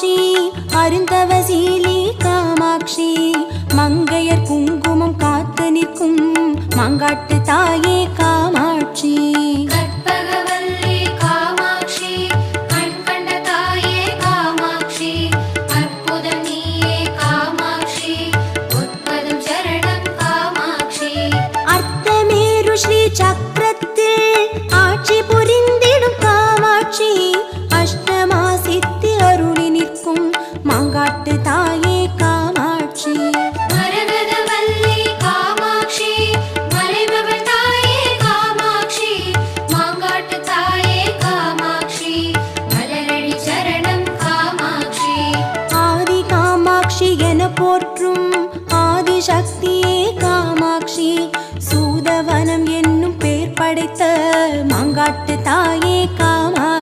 காமாட்சி அருந்தவசீலி காமாட்சி. மங்கையர் குங்குமம் காத்து நிற்கும். மங்காட்டு தாயே போற்றும் ஆதிசக்தியே காமாட்சி. சூதவனம் என்னும் பேர் படைத்த மாங்காட்டு